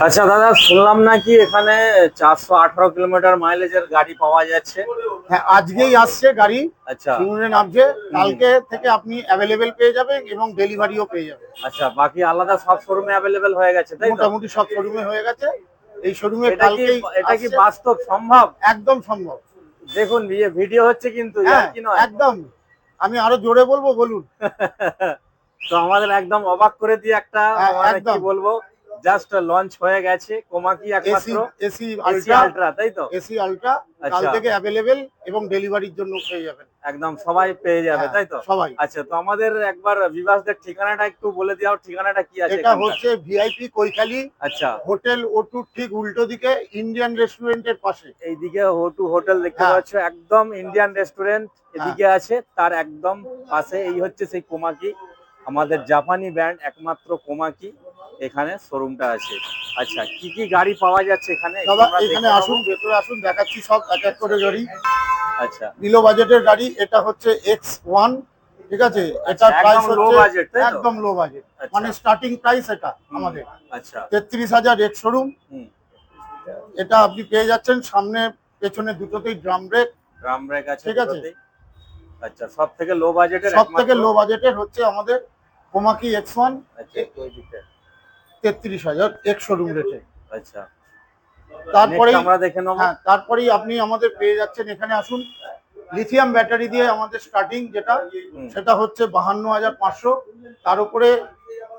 আচ্ছা দাদা শুনলাম নাকি এখানে চারশো আঠারো কিলোমিটার মাইলেজের গাড়ি পাওয়া যাচ্ছে? হ্যাঁ আজকেই আসছে গাড়ি। আচ্ছা। নামছে। কালকে থেকে আপনি অ্যাভেলেবেল পেয়ে যাবেন এবং ডেলিভারিও পেয়ে যাবেন। আচ্ছা বাকি আলাদা সব শোরুমে অ্যাভেলেবেল হয়ে গেছে তাই মোটামুটি সব শোরুমে হয়ে গেছে। এই শোরুমে এটা কি কালকেই এটা কি বাস্তব সম্ভব? একদম সম্ভব। দেখুন ইয়ে ভিডিও হচ্ছে কিন্তু হ্যাঁ একদম। আমি আরও জোরে বলব বলুন। তো আমাদের একদম অবাক করে দিয়ে একটা হ্যাঁ, মানে কি বলব? জাস্ট লঞ্চ হয়ে গেছে কোমাকি একমাত্র এসি এসি আলট্রা তাই তো? এসি আলট্রা কাল আচ্ছা। থেকে অ্যাভেলেবেল এবং ডেলিভারির জন্য পেয়ে যাবেন। একদম সবাই পেয়ে যাবে হ্যাঁ, তাই তো? সবাই। আচ্ছা তো আমাদের একবার বিভাসদের ঠিকানাটা একটু বলে দাও ঠিকানাটা কি আছে এটা হচ্ছে ভিআইপি কৈখালি আচ্ছা। হোটেল ওটুর ঠিক উল্টো দিকে ইন্ডিয়ান রেস্টুরেন্টের পাশে। এইদিকে হোটু হোটেল দেখতে হ্যাঁ। পাচ্ছ একদম ইন্ডিয়ান রেস্টুরেন্ট এদিকে আছে তার একদম পাশে এই হচ্ছে সেই কোমাকি আমাদের জাপানি ব্র্যান্ড একমাত্র কোমাকি এখানে শোরুমটা আছে। আচ্ছা কি কি গাড়ি পাওয়া যাচ্ছে এখানে? এখানে আসুন ভেতরে আসুন দেখাচ্ছি সব এক এক করে গাড়ি। আচ্ছা। নিলো বাজেটের গাড়ি এটা হচ্ছে এক্স ওয়ান ঠিক আছে? এটা আচ্ছা, প্রাইস একদম হচ্ছে budget, তাই তো? একদম লো বাজেট আচ্ছা। মানে স্টার্টিং প্রাইস এটা আমাদের। আচ্ছা। তেত্রিশ হাজার এক শোরুম এটা আপনি পেয়ে যাচ্ছেন সামনে পেছনে দুটোতেই ড্রাম ব্রেক ড্রাম ব্রেক আছে ঠিক আছে। আচ্ছা সব থেকে লো বাজেটের সব থেকে লো বাজেটের হচ্ছে আমাদের কোমাকি এক্স ওয়ান আচ্ছা একটু ওই দিকটা। তেত্রিশ হাজার এক শোরুম রেটে আচ্ছা। তারপরেই আমরা দেখে নেব। হ্যাঁ তারপরেই আপনি আমাদের পেয়ে যাচ্ছেন এখানে আসুন। লিথিয়াম ব্যাটারি দিয়ে আমাদের স্টার্টিং যেটা সেটা হচ্ছে বাহান্ন হাজার পাঁচশো। তার উপরে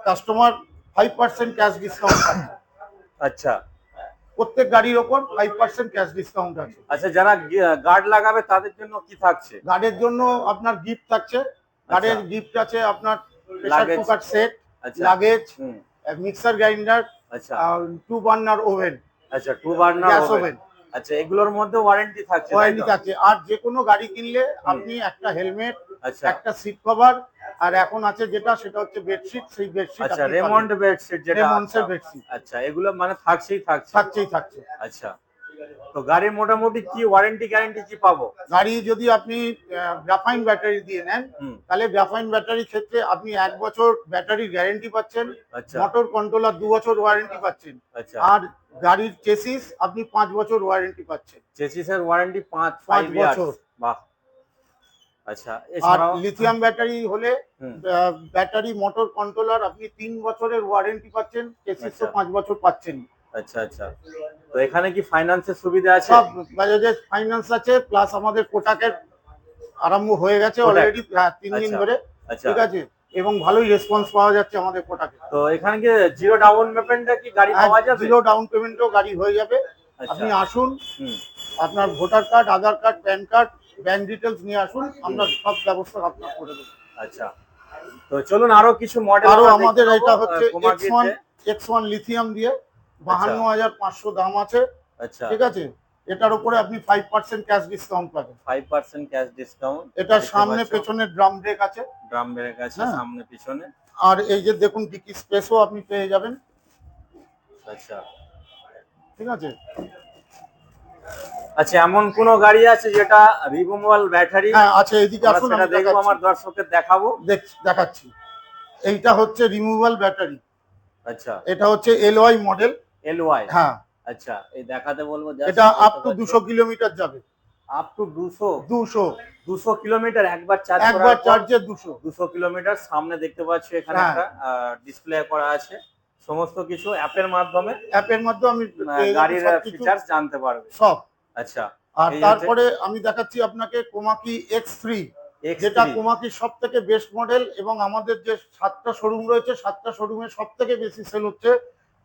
customer five percent cash discount আছে। আচ্ছা। প্রত্যেক গাড়ির ওপর ফাইভ পার্সেন্ট ক্যাশ ডিসকাউন্ট আছে। আচ্ছা যারা গার্ড লাগাবে তাদের জন্য কি থাকছে? গার্ডের জন্য আপনার গিফট থাকছে। গার্ডের গিফট আছে আপনার প্রেসার কুকার সেট আচ্ছা। লাগেজ মিক্সার গ্রাইন্ডার আচ্ছা। Two burner oven. আচ্ছা টু বার্নার গ্যাস ওভেন। আচ্ছা এগুলোর মধ্যে ওয়ারেন্টি থাকছে ওয়ারেন্টি? থাকছে। আর যে কোনো গাড়ি কিনলে আপনি একটা হেলমেট আচ্ছা। একটা সিট কভার আর এখন আছে যেটা সেটা হচ্ছে বেডশিট সেই বেডশিট আচ্ছা রেমন্ড বেডশিট যেটা রেমন্ডসের আচ্ছা, বেডশিট আচ্ছা এগুলো মানে থাকছেই থাকছে। থাকছেই থাকছে। আচ্ছা। তো গাড়ির মোটামুটি কি ওয়ারেন্টি গ্যারেন্টি কি পাবো? গাড়ি যদি আপনি গ্রাফাইন ব্যাটারি দিয়ে নেন তাহলে গ্রাফাইন ব্যাটারির ক্ষেত্রে আপনি এক বছর ব্যাটারি গ্যারেন্টি পাচ্ছেন আচ্ছা। মোটর কন্ট্রোলার দু বছর ওয়ারেন্টি পাচ্ছেন। আচ্ছা। আর গাড়ির চেসিস আপনি পাঁচ বছর ওয়ারেন্টি পাচ্ছেন। চেসিসের ওয়ারেন্টি পাঁচ পাঁচ বছর। বাহ। আচ্ছা আর লিথিয়াম ব্যাটারি হলে ব্যাটারি মোটর কন্ট্রোলার আপনি তিন বছরের ওয়ারেন্টি পাচ্ছেন চেসিস তো আচ্ছা। পাঁচ বছর পাচ্ছেন আচ্ছা আচ্ছা। তো এখানে কি ফাইন্যান্সের সুবিধা আছে? সব বাজাজের ফাইন্যান্স আছে প্লাস আমাদের কোটাকের আরম্ভ হয়ে গেছে। অলরেডি তিন দিন আচ্ছা। ধরে আচ্ছা। ঠিক আছে? এবং ভালোই রেসপন্স পাওয়া যাচ্ছে আমাদের কোটাকে। তো এখানে কি জিরো ডাউন পেমেন্টে কি গাড়ি পাওয়া যাবে? জিরো ডাউন পেমেন্টও গাড়ি হয়ে যাবে। আচ্ছা। আপনি আসুন আপনার voter card Aadhaar card PAN card bank details নিয়ে আসুন আমরা সব ব্যবস্থা আপনার করে দেবো। আচ্ছা। তো চলুন আরও কিছু মডেল আরও আমাদের এটা হচ্ছে X one X one lithium দিয়ে। বাহান্ন হাজার পাঁচশো দাম আছে। আচ্ছা। ঠিক আছে? এটার উপরে আপনি ফাইভ পার্সেন্ট ক্যাশ ডিসকাউন্ট পাবেন। ফাইভ পার্সেন্ট ক্যাশ ডিসকাউন্ট এটার সামনে পেছনে ড্রাম ব্রেক আছে। ড্রাম ব্রেক আছে। সামনে পিছনে। আর এই যে দেখুন ডিকি স্পেসও আপনি পেয়ে যাবেন। আচ্ছা। ঠিক আছে? আচ্ছা এমন কোন গাড়ি আছে যেটা রিমুভাল ব্যাটারি হ্যাঁ আছে এদিকে আমরা আসুন সেটা আমি দেখব আমার। দর্শকদের দেখাবো। দেখ- দেখাচ্ছি। এইটা হচ্ছে রিমুভাল ব্যাটারি আচ্ছা। এটা হচ্ছে এলওয়াই মডেল এল ওয়াই হ্যাঁ। আচ্ছা এই দেখাতে বলব এটা আপ টু দুশো কিলোমিটার যাবে। আপ টু দুশো? দুশো। দুশো কিলোমিটার একবার চার্জ একবার চার্জে দুশো। দুশো কিলোমিটার সামনে দেখতে পাচ্ছ এখানে হ্যাঁ। একটা ডিসপ্লে করা আছে। সমস্ত কিছু অ্যাপের মাধ্যমে অ্যাপের মাধ্যমে আমি গাড়ির। ফিচার্স জানতে পারবে। সব। আচ্ছা আর তারপরে আমি দেখাচ্ছি আপনাকে কোমাকি এক্স থ্রি X3 যেটা কোমাকির সব থেকে বেস্ট মডেল এবং আমাদের যে সাতটা শোরুম রয়েছে সাতটা শোরুমে সব থেকে বেশি সেল হচ্ছে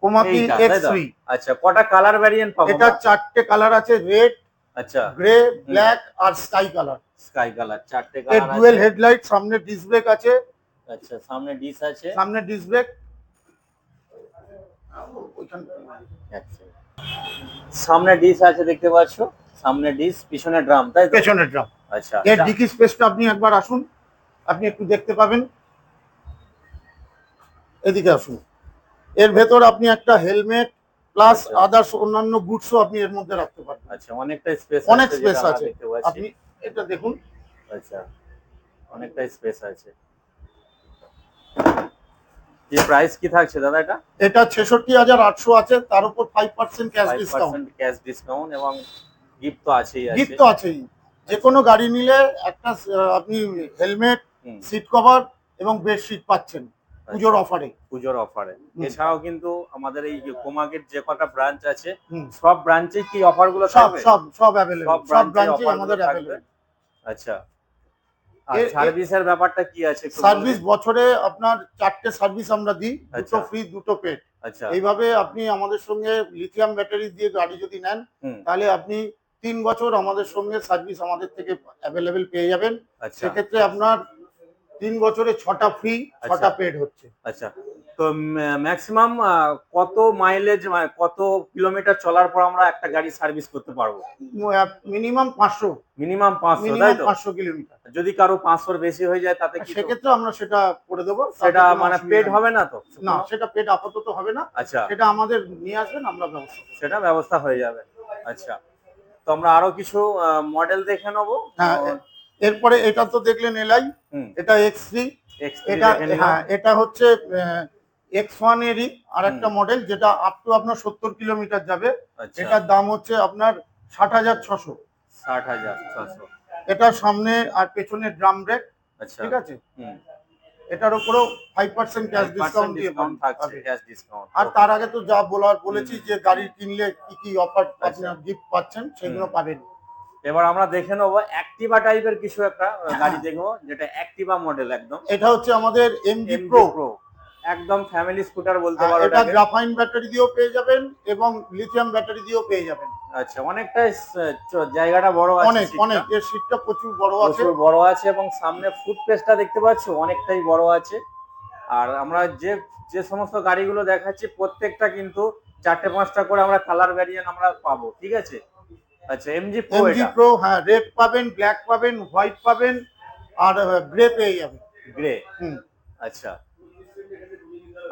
কোমাকি এইটা, এক্স তো? আচ্ছা কটা কালার ভ্যারিয়েন্ট পাবো এটা চারটে কালার আছে রেড আচ্ছা। গ্রে ব্ল্যাক আর স্কাই কালার স্কাই কালার চারটে কালার ডুয়েল আছে। হেডলাইট সামনে ডিস ব্রেক আছে। আচ্ছা সামনে ডিস আছে। সামনে ডিস ব্রেক সামনে ডিস আছে দেখতে পাচ্ছ। সামনে ডিস পিছনে ড্রাম তাই পেছনে ড্রাম আচ্ছা এর ডিকি স্পেসটা আপনি একবার আসুন। আপনি একটু দেখতে পাবেন। এদিকে আসুন। এর ভেতর আপনি একটা হেলমেট প্লাস আচ্ছা। আদার্স অন্যান্য গুডসও আপনি এর মধ্যে রাখতে পারবেন। আচ্ছা অনেকটা স্পেস অনেক স্পেস আছে। আপনি এটা দেখুন। আচ্ছা অনেকটা স্পেস আছে। এই প্রাইস কি থাকছে দাদা এটা? এটা ছেষট্টি হাজার আটশো আছে তার উপর five percent cash five discount percent cash discount এবং গিফট তো আছেই আছে। গিফট তো আছেই। যে কোনো গাড়ি নিলে একটা আপনি হেলমেট সিট কভার এবং বেডশিট পাচ্ছেন। পুজোর অফারে পুজোর অফারে এছাড়াও কিন্তু আমাদের এই যে কোমাগের যে কটা ব্রাঞ্চ আছে সব ব্রাঞ্চে কি অফারগুলো সব সব সব অ্যাভেলেবল সব ব্রাঞ্চে আমাদের অ্যাভেলেবল আচ্ছা। আর সার্ভিসের ব্যাপারটা কি আছে সার্ভিস বছরে আপনার চারটে সার্ভিস আমরা দিই দুটো আচ্ছা। ফ্রি দুটো পেড আচ্ছা। এইভাবে আপনি আমাদের সঙ্গে লিথিয়াম ব্যাটারি দিয়ে গাড়ি যদি নেন তাহলে আপনি তিন বছর আমাদের সঙ্গে সার্ভিস আমাদের থেকে অ্যাভেলেবেল পেয়ে যাবেন। আচ্ছা। সেক্ষেত্রে আপনার তিন বছরে ছটা ফ্রি ছটা আচ্ছা। পেড হচ্ছে। আচ্ছা। তো ম্যাক্সিমাম কত মাইলেজ কত কিলোমিটার চলার পর আমরা একটা গাড়ি সার্ভিস করতে পারব? মিনিমাম পাঁচশো। মিনিমাম পাঁচশো তাই তো? পাঁচশো কিলোমিটার যদি কারও পাঁচশোর বেশি হয়ে যায় তাতে সেক্ষেত্রে আমরা সেটা করে দেবো। সেটা মানে পেড হবে না তো? না সেটা পেড আপাতত হবে না। আচ্ছা। সেটা আমাদের নিয়ে আসবেন আমরা ব্যবস্থা সেটা ব্যবস্থা হয়ে যাবে। আচ্ছা। তো আমরা আরও কিছু মডেল দেখে নেব? হ্যাঁ এরপরে এটা তো দেখলেন এলাই এটা এক্স থ্রি এটা হ্যাঁ এটা হচ্ছে এক্স ওয়ান এরই আর একটা মডেল যেটা আপ টু আপনার সত্তর কিলোমিটার যাবে। আচ্ছা। এটার দাম হচ্ছে আপনার ষাট হাজার ছশো। ষাট হাজার ছশো। এটা সামনে আর পেছনে ড্রাম ব্রেক আচ্ছা। ঠিক আছে? হুম। এটার উপরেও ফাইভ পার্সেন্ট ক্যাশ ডিসকাউন্ট দিয়ে ডিসকাউন্ট ডিসকাউন্ট আর তার আগে তো যা বলার বলেছি যে গাড়ি কিনলে কি কি অফার আচ্ছা। আপনার গিফট পাচ্ছেন সেগুলো পাবেন। এবার আমরা দেখে নেব অ্যাক্টিভা টাইপের কিছু একটা। গাড়ি দেখব যেটা অ্যাক্টিভা মডেল একদম। এটা হচ্ছে আমাদের এমজি MG প্রো একদম ফ্যামিলি স্কুটার বলতে পারো হ্যাঁ, এটা গ্রাফাইন ব্যাটারি দিয়েও পেয়ে যাবেন এবং লিথিয়াম ব্যাটারি দিয়েও পেয়ে যাবেন। আচ্ছা চ- জায়গাটা বড় আছে অনেক। অনেক এর সিটটা প্রচুর বড় আছে। প্রচুর বড় আছে এবং সামনে ফুট পেস্টটা দেখতে পাচ্ছ অনেকটাই বড় আছে। আর আমরা যে যে সমস্ত গাড়িগুলো দেখাচ্ছি প্রত্যেকটা কিন্তু চারটে পাঁচটা করে আমরা কালার ভ্যারিয়েন্ট আমরা পাবো ঠিক আছে? আচ্ছা এমজি প্রো এমজি প্রো হ্যাঁ রেড পাবেন ব্ল্যাক পাবেন হোয়াইট পাবেন আর গ্রে পেয়ে যাবেন। গ্রে হুম। আচ্ছা।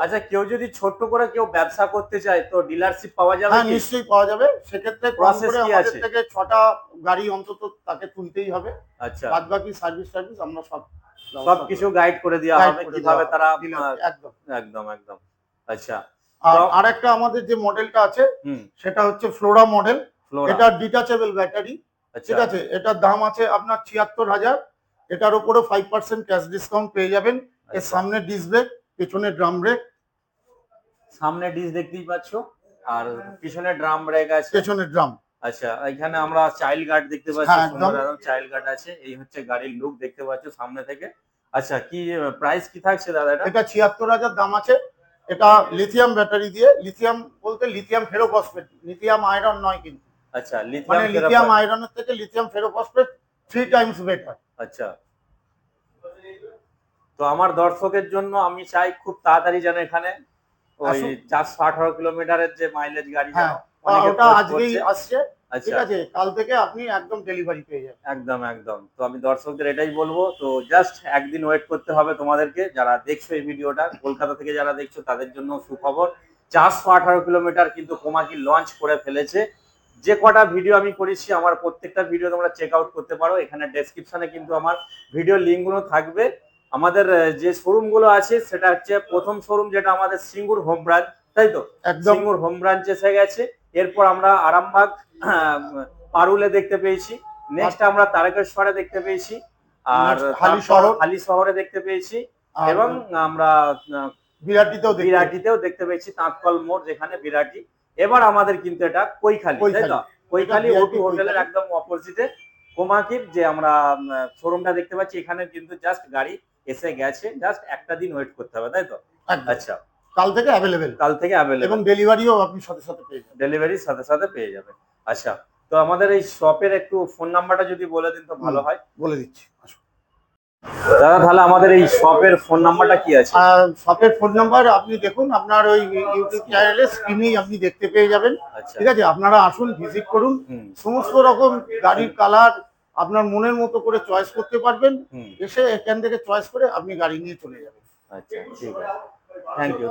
আচ্ছা কেউ যদি ছোট্ট করে কেউ ব্যবসা করতে চায় তো ডিলারশিপ পাওয়া যাবে হ্যাঁ নিশ্চয়ই পাওয়া যাবে। সেক্ষেত্রে করে কি আছে? থেকে ছটা গাড়ি অন্তত তাকে তুলতেই হবে। আচ্ছা। বাদ বাকি সার্ভিস সার্ভিস আমরা সব সব কিছু গাইড করে দেওয়া হবে কীভাবে তারা একদম। একদম একদম। আচ্ছা। আর আরেকটা আমাদের যে মডেলটা আছে সেটা হচ্ছে ফ্লোরা মডেল এটা ডিটাচেবল ব্যাটারি আচ্ছা। ঠিক আছে এটার দাম আছে আপনার ছিয়াত্তর হাজার। এটার উপরে ফাইভ পার্সেন্ট ক্যাশ ডিসকাউন্ট পেয়ে যাবেন। এর আচ্ছা। সামনে ডিস ব্রেক পেছনে ড্রাম ব্রেক সামনে ডিশ দেখতেই পাচ্ছ আর পিছনে ড্রাম ব্রেক আছে। পেছনে ড্রাম আচ্ছা এখানে আমরা চাইল্ড গার্ড দেখতে পাচ্ছি হ্যাঁ, চাইল্ড গার্ড আছে। এই হচ্ছে গাড়ির লুক দেখতে পাচ্ছ সামনে থেকে। আচ্ছা কি প্রাইস কি থাকছে দাদা এটা? এটা ছিয়াত্তর হাজার দাম আছে। এটা লিথিয়াম ব্যাটারি দিয়ে লিথিয়াম বলতে লিথিয়াম ফেরোফসফেট লিথিয়াম আয়রন নয় কিন্তু। আচ্ছা মানে লিথিয়াম আয়রনের থেকে lithium ferrophosphate three times better আচ্ছা। তো আমার দর্শকের জন্য আমি চাই খুব তাড়াতাড়ি যেন এখানে ওই চারশো আঠারো কিলোমিটারের যে মাইলেজ গাড়ি হ্যাঁ ওটা আজকেই আসছে। ঠিক আচ্ছা। আছে কাল থেকে আপনি একদম ডেলিভারি পেয়ে যাবেন। একদম একদম। তো আমি দর্শকদের এটাই বলব তো জাস্ট একদিন ওয়েট করতে হবে তোমাদেরকে। যারা দেখছ এই ভিডিওটা কলকাতা থেকে যারা দেখছ তাদের জন্য সুখবর। চারশো আঠারো কিলোমিটার কিন্তু কোমাকি লঞ্চ করে ফেলেছে। যে কটা ভিডিও আমি করেছি আমার প্রত্যেকটা ভিডিও তোমরা চেক আউট করতে পারো। এখানে ডেসক্রিপশনে কিন্তু আমার ভিডিও লিঙ্কগুলো থাকবে। আমাদের যে শোরুমগুলো আছে সেটা হচ্ছে প্রথম শোরুম যেটা আমাদের সিঙ্গুর হোম ব্রাঞ্চ তাই তো? সিঙ্গুর হোম ব্রাঞ্চ এসে গেছে। এরপর আমরা আরামবাগ পারুলে দেখতে পেয়েছি। নেক্সট আমরা তারকেশ্বরে দেখতে পেয়েছি। আর হালি শহর। হালি শহরে দেখতে পেয়েছি। এবং আমরা বিরাটিতেও বিরাটিতেও দেখতে পেয়েছি তাঁতকল মোড় যেখানে বিরাটি। এবার আমাদের কিন্তু এটা কৈখালি তাই কৈখালি। তো কৈখালি ওটু হোটেলের একদম অপোজিটে কোমাকির যে আমরা শোরুমটা দেখতে পাচ্ছি এখানে কিন্তু জাস্ট গাড়ি এসে গেছে। জাস্ট একটা দিন ওয়েট করতে হবে তাই তো? আচ্ছা। কাল থেকে অ্যাভেলেবেল কাল থেকে অ্যাভেলেবল এবং ডেলিভারিও আপনি সাথে সাথে পেয়ে যাবেন। ডেলিভারির সাথে সাথে পেয়ে যাবে আচ্ছা। তো আমাদের এই শপের একটু ফোন নাম্বারটা যদি বলে দিন তো ভালো হয়। বলে দিচ্ছি। আসুন। দাদা তাহলে আমাদের এই শপের ফোন নাম্বারটা কি আছে? শপের ফোন নাম্বার আপনি দেখুন আপনার ওই ইউটিউব চ্যানেলে স্ক্রিনেই আপনি দেখতে পেয়ে যাবেন। আচ্ছা। ঠিক আছে? আপনারা আসুন ভিজিট করুন। সমস্ত রকম গাড়ির কালার আপনার মনের মতো করে চয়েস করতে পারবেন। এসে এখান থেকে চয়েস করে আপনি গাড়ি নিয়ে চলে যাবেন। আচ্ছা ঠিক আছে। Thank you